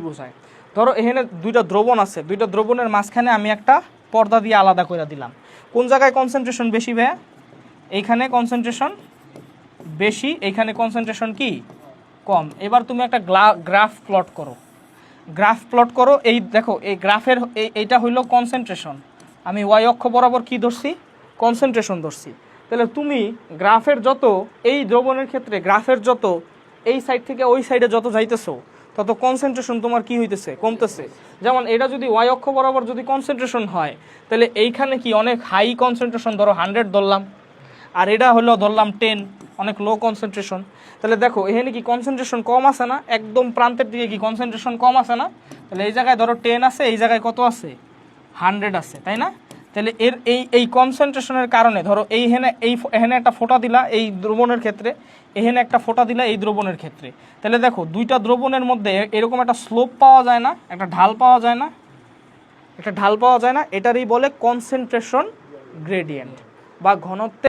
বোঝায়। ধরো এখানে দুইটা দ্রবণ আছে। দুইটা দ্রবণের মাঝখানে আমি একটা পর্দা দিয়ে আলাদা করে দিলাম। কোন জায়গায় কনসেন্ট্রেশন বেশি ভাইয়া? এইখানে কনসেন্ট্রেশন বেশি, এইখানে কনসেন্ট্রেশন কি? কম। এবার তুমি একটা গ্রাফ প্লট করো। গ্রাফ প্লট করো, এই দেখো, এই গ্রাফের, এই, এইটা হইল কনসেন্ট্রেশন আমি ওয়াই অক্ষ বরাবর কি ধরছি? কনসেন্ট্রেশন ধরছি। তাহলে তুমি গ্রাফের যত, এই দ্রবণের ক্ষেত্রে গ্রাফের যত, এই সাইড থেকে ওই সাইডে যত যাইতেছো তত কনসেন্ট্রেশন তোমার কি হইতেছে? কমতেছে। যেমন এটা যদি ওয়াই অক্ষ বরাবর যদি কনসেন্ট্রেশন হয়, তাহলে এইখানে কি অনেক হাই কনসেন্ট্রেশন ধরো হান্ড্রেড ধরলাম। আর এটা হলো ধরলাম টেন অনেক লো কনসেন্ট্রেশন তাহলে দেখো, এখানে কি কনসেন্ট্রেশন কম আছে না? একদম প্রান্তের দিকে কি কনসেন্ট্রেশন কম আছে না? তাহলে এই জায়গায় ধরো টেন আছে, এই জায়গায় কত আছে? হান্ড্রেড আছে, তাই না? তাহলে এর এই এই কনসেন্ট্রেশনের কারণে, ধরো এই হেনে, এই এখানে একটা ফোটা দিলা এই দ্রবণের ক্ষেত্রে এখানে একটা ফোটা দিলা এই দ্রবণের ক্ষেত্রে। তাহলে দেখো, দুইটা দ্রবণের মধ্যে এরকম একটা স্লোপ পাওয়া যায় না, একটা ঢাল পাওয়া যায় না, একটা ঢাল পাওয়া যায় না, এটারই বলে কনসেন্ট্রেশন গ্রেডিয়েন্ট বা ঘনত্বের